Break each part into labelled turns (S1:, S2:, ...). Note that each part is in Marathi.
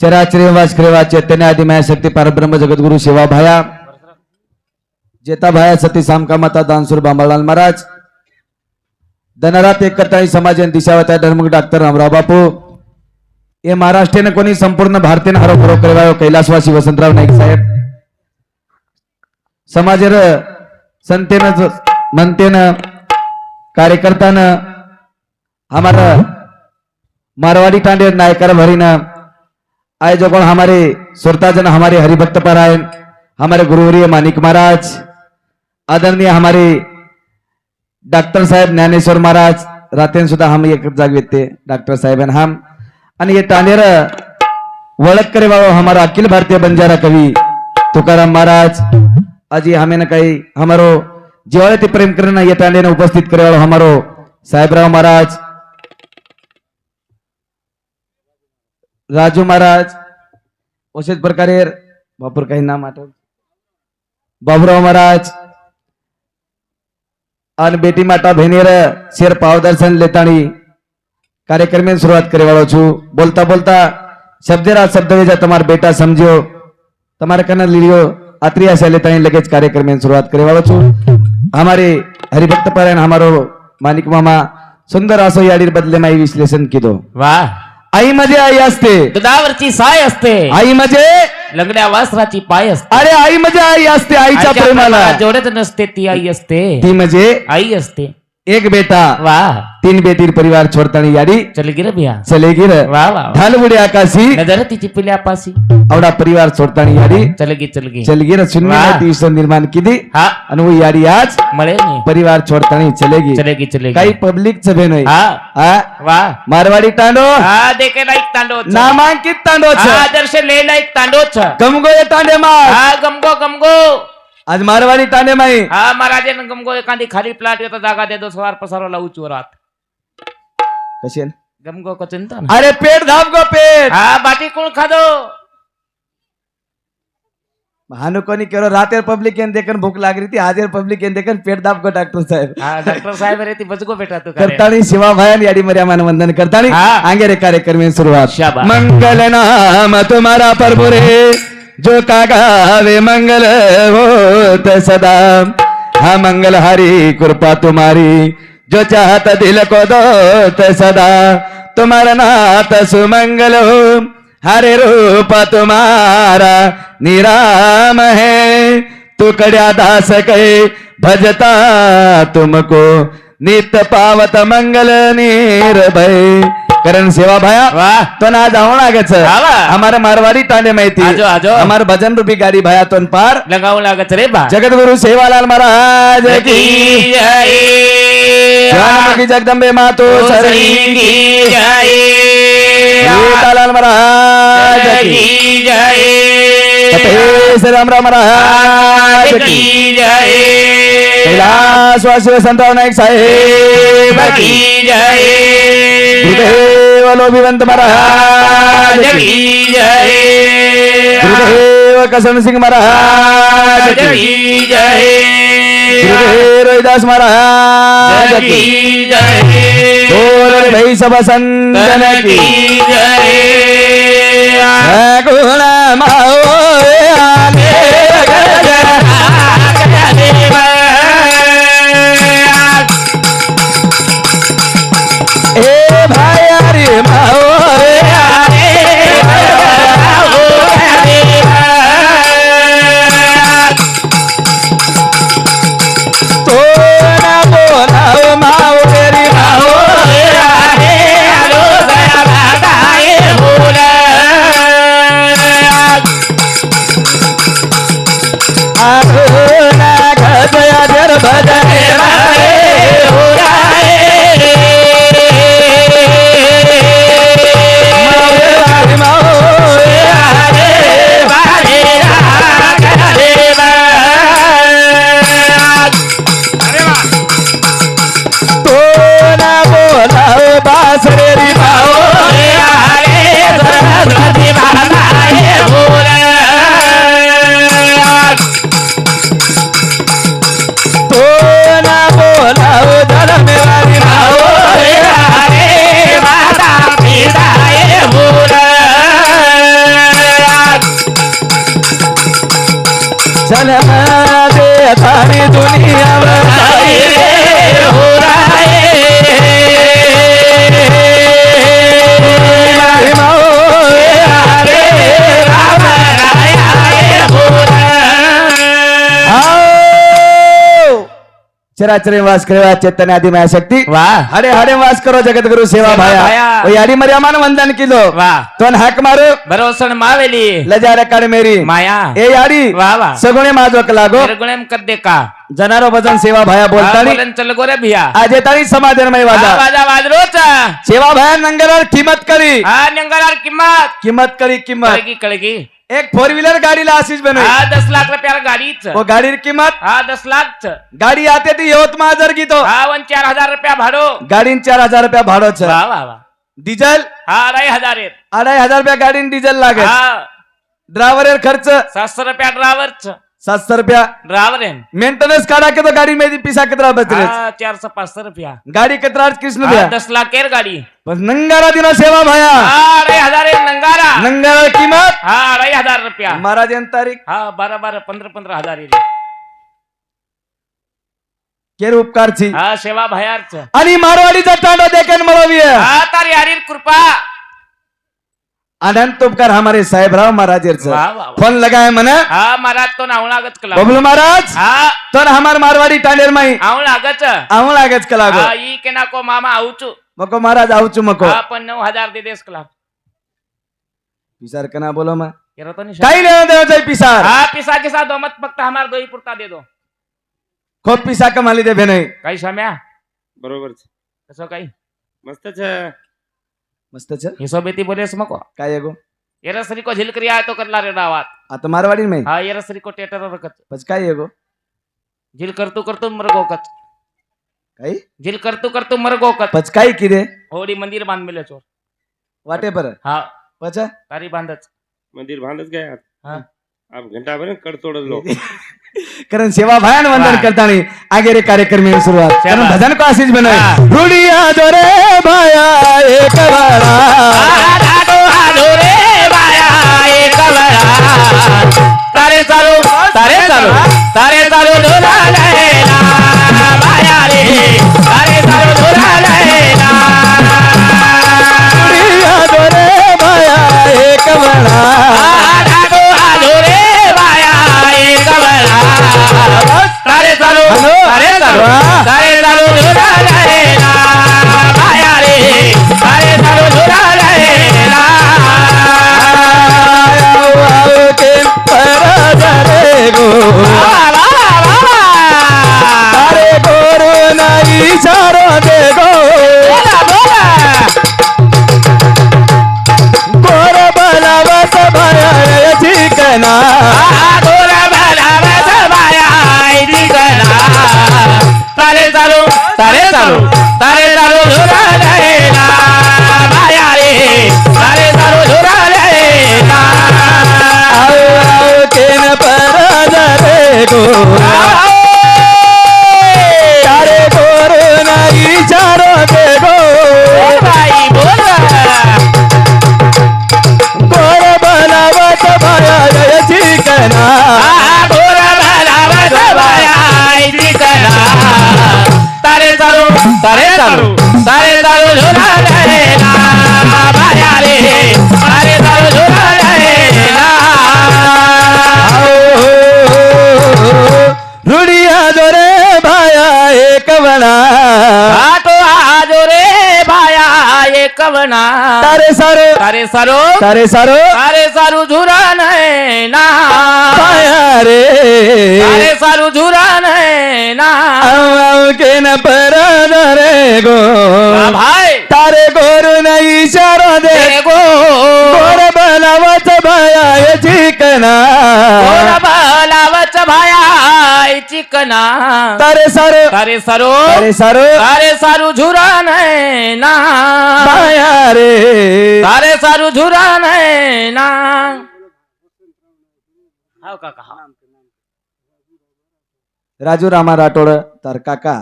S1: चराचरीवास क्रेवा चैतन्य आदि माया शक्ती परब्रह्म जगद्गुरु शिवा भाया जेता भाया सती सामका माता दानसूर बांबालाल महाराज। धनरात एकता समाज दिशावता धर्मग डॉक्टर रामराव बापू। हे महाराष्ट्रीयन कोणी संपूर्ण भारतीय आरोप बरोबर करवायो कैलासवासी वसंतराव नाईक साहेब। समाजर संतेन म्हणतेन कार्यकर्तान हमारा मारवाड़ी टांडे नायकर भरीन आए जो कौन हमारे सुरताजन हमारे हरिभक्त परायण हमारे गुरुवरीय मानिक महाराज आदरणीय हमारे डॉक्टर साहेब ज्ञानेश्वर महाराज रातेन सुद्धा हम एक जाग ते डॉक्टर साहेब हम। आणि ये टांडेर वळख करे बाबा हमारा अखिल भारतीय बंजारा कवि तुकाराम महाराज। अजी हमेन काही हमारो जिवाळे ते प्रेम करणं ये टांडे उपस्थित करे वाळो हमारो साहेबराव महाराज। રાજુ મહારાજ ઓછેજ પ્રકારે બાપુર કહી નામ આટો બાબુરાવ મહારાજ અને બેટી માતા ભેનેર શેર પાવ લેતાણી કાર્યક્રમની શરૂઆત કરી વાળો છું. બોલતા બોલતા શબ્દેરા શબ્દ વેજા તમારા બેટા સમજ્યો. તમારા કને લીધો આત્રિયા છે લેતાણી લગે જ શરૂઆત કરી વાળો છું. અમારી હરિભક્ત પરાયણ, અમારો માનિક મામા સુંદર આસો યાડી બદલેમાં એ વિશ્લેષણ કીધો.
S2: વાહ.
S1: आई म्हणजे आई असते.
S2: दुधावरची साय असते.
S1: आई म्हणजे
S2: लंगड्या वासराची पाय असते.
S1: अरे आई म्हणजे आई असते आईच्या प्रेमाला.
S2: जेवढेच नसते ती आई असते.
S1: ती म्हणजे
S2: आई असते.
S1: एक बेटा
S2: वा.
S1: तीन बेटीर परिवार छोडतानी याडी
S2: चल गिर बिया.
S1: चले गिर
S2: वा वा वा.
S1: ढालबुडी आकाशी.
S2: नजर तिची पिल्या पासी
S1: आवडा परिवार सोडतानी याडी.
S2: चल गी चल गी
S1: शून्य
S2: वाह.
S1: विश्व निर्माण किती
S2: हा.
S1: आणि वो याडी आज
S2: मळे
S1: परिवार छोडतानी चलेगी.
S2: चलेगी चलेगी.
S1: काही पब्लिक सभे नाही
S2: हा. वा.
S1: मारवाडी तांडो.
S2: हा देखे नाईक तांडो
S1: नामांकित तांडो
S2: हा दर्श ले नाईक तांडोच.
S1: गमगो ये तांडे मार
S2: हा गमगो गमगो.
S1: आज मारवाडी तांडे माई.
S2: हा महाराजांना गमगो एखादी खाली प्लाट येतो जागा देतो सवार पसारला उचवरात
S1: कसे
S2: गमगो को चिंता ना
S1: अरे पेट धाप गो पेट.
S2: हा बाटी कोण खादो?
S1: हानु कोणी केलो रातेर पब्लिक येन देखन भूक लागली ती हाजेर पब्लिक येन देखन पेट दाब गो डॉक्टर साहेब.
S2: हा डॉक्टर साहेब रे ती बचगो बेटा तू
S1: करताणी शिवा भयान याडी मर्या मान वंदन. करताणी
S2: हा.
S1: आगे रे कार्यक्रम सुरुवात. मंगल नाम तुम्हारा प्रभु रे. जो कागावे मंगल होत सदा हा मंगल हरी कृपा तुम्हारी जो चाहत दिल को दोत सदा तुम्हारा नाथ सुमंगल हो हरे रूप तुम्हारा निराम है। तू कड्या दास कहे भजता तुमको नित्य पावत मंगल निर्भय। करण सेवा भाया
S2: वाह
S1: तो ना जाऊ लागच
S2: आवा.
S1: हमारे मारवाड़ी ताने माहिती
S2: आजो, आजो.
S1: हमारे भजन रूपी गाड़ी भाया तो पार
S2: लगावं लागत रे बा
S1: जगत गुरु सेवालाल महाराज की
S2: की जय
S1: जानकी जगदंबे मातो सरी
S2: की जय
S1: सीतालाल महाराज की सतेश रामराव महाराज की
S2: जय
S1: कैलासवासी वसंतराव नाईक साहेब की
S2: जय
S1: गुरुदेव लोभिवंत महाराज की
S2: जय
S1: गुरुदेव कसन सिंग महाराज की
S2: जय
S1: गुरुदेव रोहिदास महाराज की
S2: जय
S1: बोल भाई सब संतन की।
S2: की जय
S1: गुण माओ I चराचरे वास करे चैतन्य आदि माया शक्ती
S2: वाह
S1: हरे हरे वास करो जगत गुरु सेवा भाया. ओ याडी मर्यामान वंदन किलो.
S2: वाह
S1: तोन हाक मारू.
S2: भरोसन मावेली.
S1: लजा रकाड मेरी.
S2: माया.
S1: ए याडी
S2: वाह वाह
S1: सगुणे माझो लागो.
S2: निर्गुणेम कद्दे का?
S1: जनारो भजन सेवा भाया बोलतानी.
S2: बोलन चल गोरे भिया.
S1: आज येतानी समाधानमय वाजा.
S2: वाजा वाजरोच
S1: सेवा भाया नंगरावर किंमत करी.
S2: हा निंगरार किंमत.
S1: किंमत करी किंमत.
S2: कळगी कळगी.
S1: एक फोर व्हीलर गाडीला आशीष बनवी
S2: हा दस लाख रुपयाला गाडीच.
S1: वो गाडीर किंमत?
S2: हा दस लाख
S1: गाडी आते ती यवतमाळ जर गीतो
S2: हा वन चार हजार रुपया भाडो.
S1: गाडीन चार हजार रुपया भाडो छ डिझेल?
S2: हा अढाई हजार
S1: अढाई हजार रुपया गाडीन डिझेल लागेल.
S2: हा.
S1: ड्रायव्हर खर्च?
S2: सातशे रुपया ड्रायव्हरच.
S1: सातशे रुपया.
S2: ड्रायव्हर आहे
S1: मेंटेनन्स काढा के तो गाडी में पिसा कितना बच रहे
S2: हा चारशे पाचशे रुपया.
S1: गाडी कितना कृष्ण
S2: दस लाख केर गाडी.
S1: नंगारा दिना सेवा भाया.
S2: अढाई हजार नंगारा
S1: किंमत?
S2: हा अढाई हजार रुपया.
S1: महाराज तारीख?
S2: हा बारा बारा पंधरा पंधरा हजार आहे
S1: केर उपकारची.
S2: हा सेवा भयारच.
S1: आणि मारवाडीचा तांडा देखील मिळवी
S2: हा तारी हरीर कृपा.
S1: अनंत उपकार हमारे साहेबराव महाराज. फोन लगाय म्हणा.
S2: हा महाराज तो नाव लागत कला.
S1: बबलू महाराज
S2: हा.
S1: तो हमार मारवाडी टांडेर माई.
S2: आव लागच
S1: आवळ लागच कला गो.
S2: हा ई के नाको मामा आऊचू.
S1: मको महाराज आवचू मको.
S2: हा पण नऊ हजार दे देस कला.
S1: पिसार का ना बोलो मैं।
S2: ये रतन नहीं
S1: टाइल दे जाए पिसार।
S2: हाँ पिसा के साथ दो मत पकता हमारे दो ही पुरता दे दो।
S1: खूप पिसा कमाली दे भेने
S2: काही शाम्या?
S3: बरोबर छे.
S2: कसं काही
S3: मस्त छे।
S1: मस्त छ?
S2: हिशोबेती बोलेस मको
S1: काय आहे गो
S2: येरस को झिलकरी करिया तो करला रे डावात
S1: आता मारवाडी नाही
S2: हा येरस रिको टेटर रकत
S1: पण काय आहे
S2: झिल करतो करतो मर गोकत
S1: काय
S2: झिल करतो करतो मर गोकत
S1: पच काय किरे?
S2: होडी मंदिर बांध मिले चोर।
S1: वाटे पर?
S2: हा।
S1: पचा?
S2: तारी
S3: बांधत मंदिर बांधत
S2: गया
S3: आप घंटा भर कड़ तोड़ लो
S1: कारण सेवा भयान वंदन
S2: करता
S1: नहीं आगे रे कार्यक्रम सुरुवात.
S2: शुरुआत
S1: भजन को आशीष बनाए रुड़िया दोरे भाया एक
S2: तारे चालू तारे चालू तारे चालू.
S1: डोला एक बना तारे सारो
S2: तारे सारो
S1: तारे सारो
S2: तारे सारू झुरा नाही ना
S1: पाया रे
S2: तारे सारू झुरा नाही ना
S1: आव आव के न परद रे
S2: ચિકના. તારે
S1: સારો તારે
S2: સારો તારે સારો તારે સારું
S1: ઝુરા ના.
S2: બાયા રે. તારે સારું ઝુરા ના. હાવ કાકા
S1: રાજુ રામા રાઠોડ તાર કાકા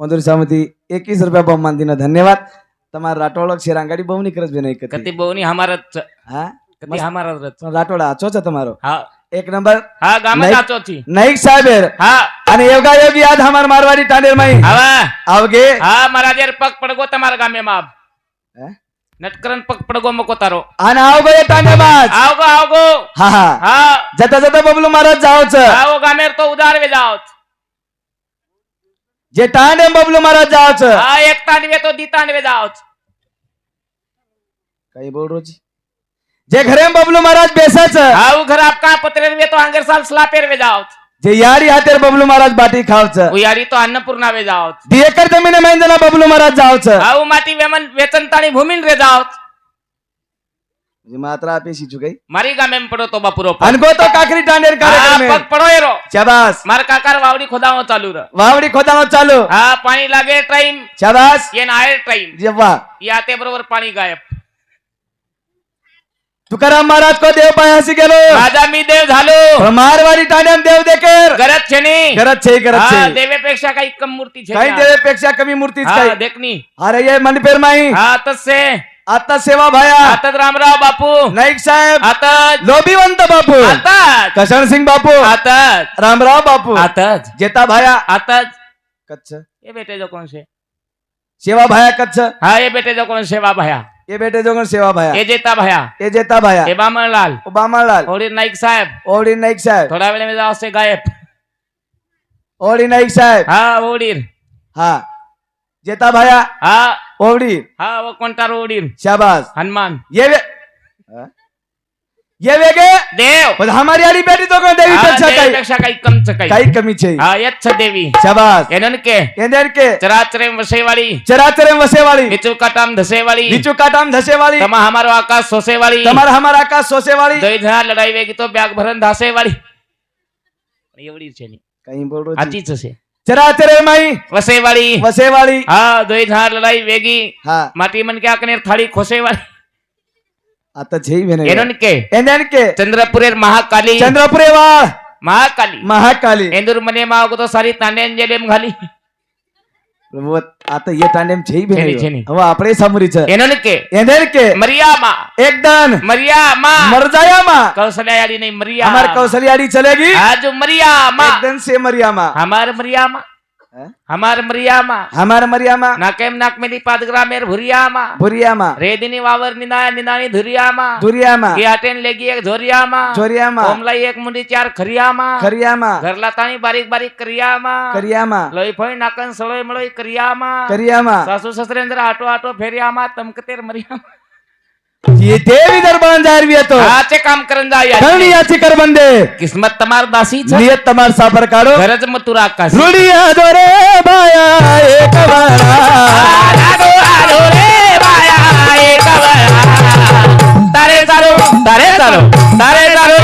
S1: અંદુર સામેથી એકવીસ રૂપિયા બહુ માનતીનો ધન્યવાદ. તમારા રાઠોડ શેરાંગાડી બહુની કરજ બેન એક
S2: હતી. બહુની અમારા
S1: હા? આછો છે તમારો? હા. એક
S2: નંબર હા
S1: ગામમાં
S2: સાચો છી
S1: નહીં સાહેબ
S2: હા
S1: અને એવગા એવ યાદ હમાર મારવાડી ટાંડેર મઈ
S2: હા
S1: આવગે
S2: હા મારા જેર પગ પડગો તમારા ગામે માં
S1: હે
S2: નટકરન પગ પડગો મકો તારો
S1: અને આવગો એ ટાંડે બાજ
S2: આવગો આવગો
S1: હા હા
S2: હા
S1: જતા જતા બબલુ મહારાજ જાવ છે
S2: આવો ગામે તો ઉધારવે જાવ જે
S1: ટાંડે બબલુ મહારાજ જાવ છે
S2: હા એક ટાંડવે તો દી ટાંડવે જાવ
S1: છે કઈ બોલ રોજી जे घरे बबलू महाराज बेसाच
S2: घर आपका पत्रेर वे तो आंगर साल स्लापेर वे जाओ
S1: जे यारी हातेर बबलू महाराज बाटी खावच
S2: उयारी तो अन्नपूर्णा वे जाओ
S1: दी एकर जमीन मेंजना बबलू महाराज जावच
S2: आओ माटी वेमन वेतन ताणी भूमिन रे जाओ
S1: मात्र आपे शिचू
S2: गई। मारी गा मेम पडो तो बापुरो
S1: अनगो तो काकरी
S2: डांडेर
S1: कार्यक्रम
S2: में। पग पडो एरो।
S1: शाबास
S2: मार काकार वावडी खोदाव चालू र।
S1: वावडी खोदाव चालू।
S2: हा पाणी लागे टाइम
S1: चबास
S2: ये ना आयर टाइम
S1: जेव्हा
S2: याते बरोबर पाणी गायब।
S1: तुकाराम महाराज को देव पायासी गेलो.
S2: राजा मी देव झालो.
S1: मारवाडी टांड्यान देव देकर.
S2: गरज छे नी.
S1: करत छे
S2: हा,
S1: छे.
S2: देवेपेक्षा काही कम मूर्ती छे
S1: काही. देवेपेक्षा कमी
S2: हा,
S1: काही.
S2: देखनी
S1: अरे ये मनपेर माई.
S2: हा तसे.
S1: आता सेवा भाया.
S2: आताच रामराव बापू.
S1: नाईक साहेब.
S2: आताच.
S1: लोभिवंत बापू.
S2: आताच.
S1: कशण सिंग बापू.
S2: आताच.
S1: रामराव बापू.
S2: आताच.
S1: जेता भाया.
S2: आताच.
S1: कच्छ.
S2: ये बेटे जो कोण से?
S1: सेवा भाया कच्छ.
S2: हा ये बेटे जो कोण सेवा भया.
S1: ये बेटे जोगण सेवा भाया?
S2: ये जेता भया।
S1: ये जेता भाया।
S2: हे बामणलाल
S1: बामालाल
S2: थोडी नाईक साहेब।
S1: ओडी नाईक साहेब।
S2: थोडा वेळ में जाओ से गायब.
S1: ओडी नाईक साहेब।
S2: हा ओडीर
S1: हा. जेता भाया।
S2: हा.
S1: ओडी
S2: हा वो कोणता ओडीर
S1: शाबास.
S2: हनुमान.
S1: ये हा? ये वेगे
S2: देव
S1: पण हमारी आली बेटी तो कोण
S2: देवी
S1: पेक्षा काही
S2: पेक्षा काही कम छ काही
S1: काही कमी छे
S2: हा यत छ देवी
S1: शाबास
S2: एनन के
S1: एनन के
S2: चराचरे वसेवाली
S1: चराचरे वसेवाली
S2: नीचू काटाम धसेवाली
S1: नीचू काटाम धसेवाली
S2: तमा हमारो आकाश सोसेवाली
S1: तमार हमारा आकाश सोसेवाली
S2: दई झा लड़ाई वेगी तो ब्याग भरन धासेवाली एवढी છે ની
S1: કઈ બોલ
S2: રહો સાચી છે
S1: ચરાચરે માઈ
S2: વસેવાળી
S1: વસેવાળી
S2: હા દોઈ ઝાડ લડાઈ વેગી
S1: હા
S2: માટી મન કે આકને થાળી ખોસેવાળી ಆತ ಜೈವೇನೆ
S1: ಏನಕ್ಕೆ ಏನಕ್ಕೆ
S2: ಚಂದ್ರಪುರ
S1: ಮಹಾಕಾಲಿ
S2: ಚಂದ್ರಪುರ ಮಹಾಕಾಲಿ ಮಹಾಕಾಲಿ ಎಂದರು ಮನೆ ಮಾಗುತ್ತ ಸಾರಿ ತಾನೇ
S1: ಅಂಜಲೇಮ್ ಗಾಲಿ પ્રભુ આ તો
S2: એ
S1: તાંડેમ
S2: છે
S1: હવે આપણે સામરી છે
S2: એને કે
S1: એને કે
S2: મરિયામાં
S1: એકદન
S2: મરિયામાં
S1: મરજાયામાં
S2: કૌશલ્યાડી નહીં મરિયા
S1: અમાર કૌશલ્યાડી ચલેગી
S2: આજ મરિયામાં
S1: એકદન સે મરિયામાં
S2: અમાર મરિયામાં
S1: હમાર
S2: મરિયામાં હમાર
S1: મરિયામાં નાકેમ
S2: નાક મેદી પાદ ગ્રામેર ભુરિયામાં
S1: ભુરિયામાં
S2: રેદીની વાવર નિનાય નિનાની ધુરિયામાં
S1: ધુરિયામાં
S2: કે આટેન લેગી એક
S1: ઝોરિયામાં
S2: ઝોરિયામાં ઓમલાઈ એક મુંડી ચાર
S1: ખરિયામાં
S2: ખરિયામાં ઘરલા તાણી બારીક બારીક
S1: કરિયામાં
S2: કરિયામાં લોઈ ફોઈ નાકન સળોઈ મળોઈ
S1: કરિયામાં
S2: કરિયામાં સાસુ સસરેન્દ્ર આટો આટો ફેરિયામાં તમકતેર મરિયામાં
S1: ये देवी दरबार जारवी येतो
S2: आचे काम करन जा या
S1: धरणी याची कर बंदे।
S2: किस्मत तमार दासी छ।
S1: नियत तमार सापर काढो।
S2: गरज मथुरा आकाश।
S1: रुडिया दोरे बाया एक बारा।
S2: आलो आलो रे बाया एक बाया तारे चालो तारे चालो तारे चालो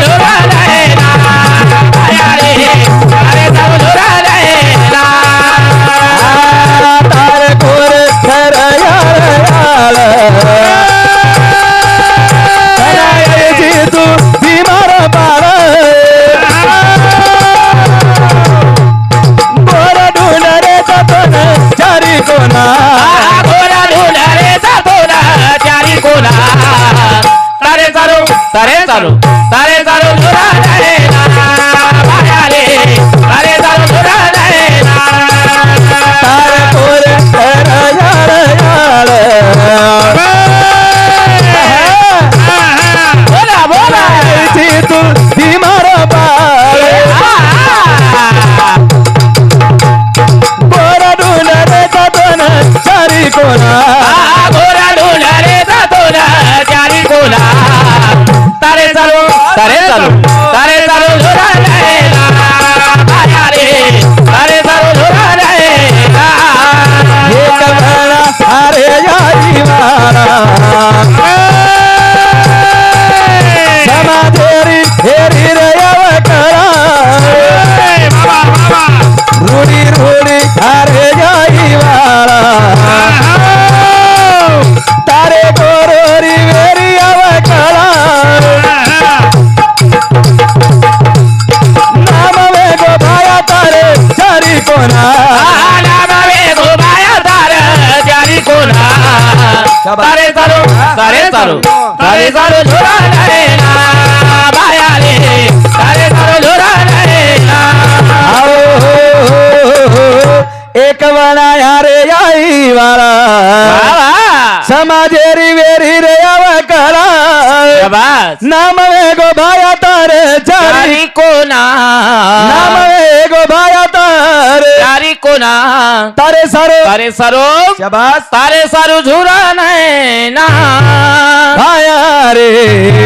S2: तारे
S1: एक बनाया रे आई वाला।
S2: वा वा
S1: समाजेरी वेरी रे अवकरा
S2: शाबास
S1: नाम वेगो भाया तारे चारी
S2: चारी कोना
S1: नाम। वेगो भाया तारे
S2: तारी कोना।
S1: तारे सारो।
S2: तारे सारो।
S1: शबास।
S2: तारे सारो झुरा
S1: नाही
S2: ना। रे।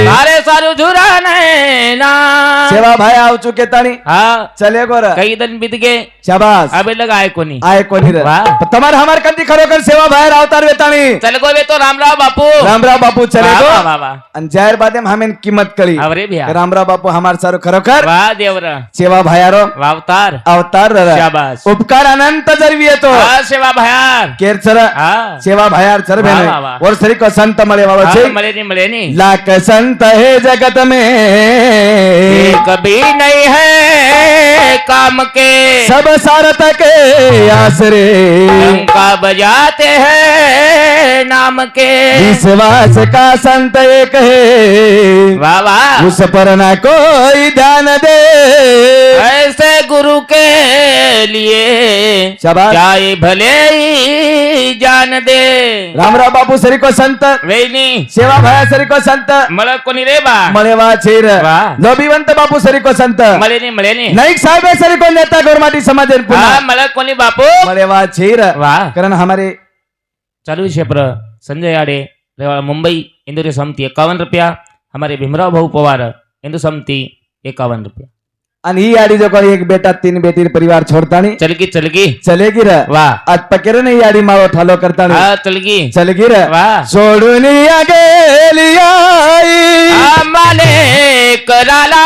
S2: तारे सारो
S1: झुरा
S2: नाही ना। सेवा
S1: भाया आव चुके
S2: तानी।
S1: हा। चले गोर। कई दिन बीत गए। शबास।
S2: अबे लग आए कोनी। आए कोनी
S1: रे। तुम्हारे हमार
S2: कंदी
S1: खरोखर
S2: सेवा भाया अवतार
S1: वेतानी चल गो वे तो रामराव बापू।
S2: रामराव बापू
S1: चले गो। आणि जाहीर बादेम
S2: हमेन किंमत
S1: कळी अरे
S2: भैया
S1: रामराव बापू
S2: हमार
S1: सारो खरोखर। वाह देवरा।
S2: सेवा भाया रो।
S1: अवतार। अवतार
S2: उपकार
S1: अनंत जरवी येतो।
S2: सेवा
S1: भयार।
S2: केर सर
S1: सेवा भयार सर भेने। और सर
S2: को
S1: संत
S2: मरे बाबा मरे मले
S1: लाख संत है जगत में।
S2: कभी नहीं है काम के।
S1: सब सारत के आसरे।
S2: का बजाते हैं नाम के।
S1: विश्वास का संत एक है।
S2: बाबा
S1: उस पर ना कोई ध्यान दे।
S2: ऐसे गुरु के लिए। चाहे भले ही जान दे।
S1: रामराव बापू सरीको संत।
S2: वेनी
S1: सेवा भाया सरीको संत।
S2: मला कोणी रे बा।
S1: मळे
S2: वा
S1: चेर लोबीवंत बापू सरीको संत।
S2: मळेनी मळेनी
S1: नाईक साहेब सरीको नेता गोरमाटी समाज
S2: मला कोनी बापू?
S1: मळे वा
S2: चेर
S1: कारण हमारे
S2: चालू क्षेत्र संजय आडे मुंबई इंदुरी समिति इक्यावन रुपया हमारे भीमराव भाऊ पवार इंदु समिति इक्यावन रुपया।
S1: आणि ही आडी जो कोणी एक बेटा तीन बेटी परिवार छोडतानी
S2: चलगी चलगी.
S1: चलेगी र.
S2: वा.
S1: आज पकेर नाही आडी माळो ठालो करतानी.
S2: हा चलगी.
S1: चलगी र.
S2: वा.
S1: सोडून या गेली आई
S2: आम्हाले कराला.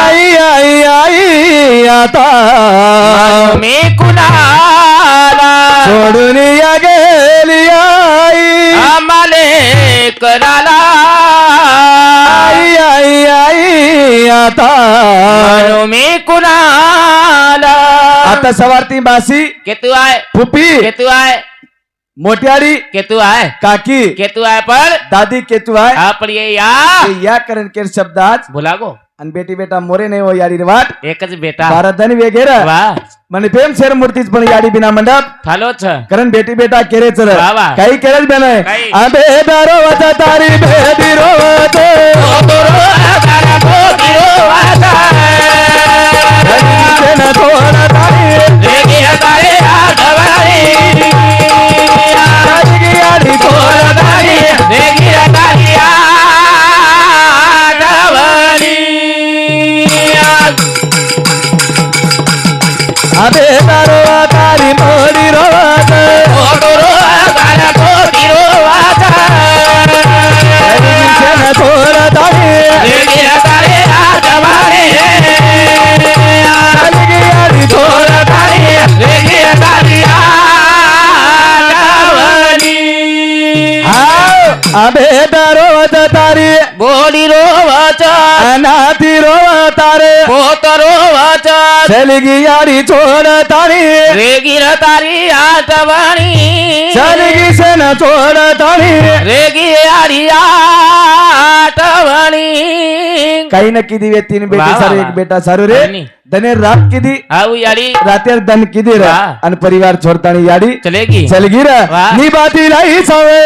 S1: आई आई आई आता आता.
S2: म्हणू मी कुणाला?
S1: आता सवारती बासी.
S2: केतू आहे.
S1: फुपी
S2: केतू आहे.
S1: मोठ्याडी.
S2: केतू आहे.
S1: काकी.
S2: केतू आहे पण.
S1: दादी केतू आहे.
S2: आपण ये या.
S1: ते या करण केर शब्द आज.
S2: बोला गो.
S1: आणि बेटी बेटा मोरे नाही हो याडी रे वाट
S2: एकच बेटा.
S1: भारतधनी वेगेर.
S2: वा.
S1: म्हणे प्रेम शेर मूर्तीच पण याडी बिना मंडप.
S2: थालो छ
S1: कारण बेटी बेटा केरेच र
S2: वा वा.
S1: काही केरेच बेन
S2: काही.
S1: आबे दारो तारी बेबी रोवत न తారే. బోడిరో
S2: వాచా. అనాతిరో తారే.
S1: పోతరో వాచా. చలిగియారి
S2: చోడ తారి.
S1: రేగిర తారి ఆటవాణి. చలిగి
S2: సెన రేగియారి ఆ.
S1: वाणी काही ना किती वे तीन बेटे
S2: वा,
S1: सारे
S2: वा.
S1: एक बेटा सारू रे
S2: आणि?
S1: धने रात किती
S2: आऊ याडी
S1: रातेर दन किती रा
S2: वा.
S1: आणि परिवार छोडतानी याडी
S2: चले
S1: चलगी रा
S2: वा.
S1: निबाती लाई सावे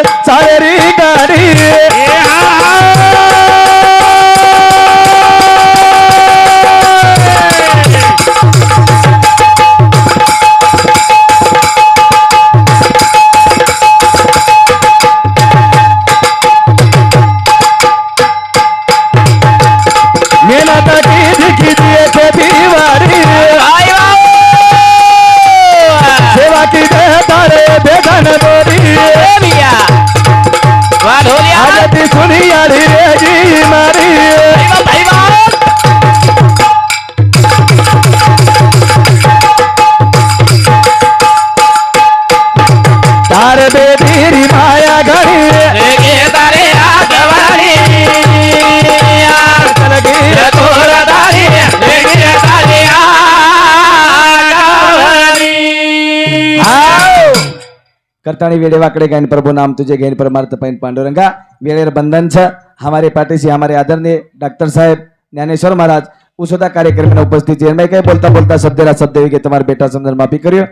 S1: करताणी वेळे वाकडे गायन प्रभु नाम तुझे गैन परमार्थ पैन पांडुरंगा. वेळेर बंधन छ. हमारे पाठीशी हमारे आदरणीय डॉक्टर साहेब ज्ञानेश्वर महाराज उसोदा कार्यक्रम में उपस्थित है मैं कहीं बोलता बोलता शब्द रा शब्द के तुम्हारे बेटा समझ माफी करियो.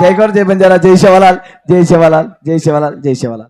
S1: जय गौर जय बंजारा जय शेवालाल जय शेवालाल जय शेवालाल जय शेवालाल.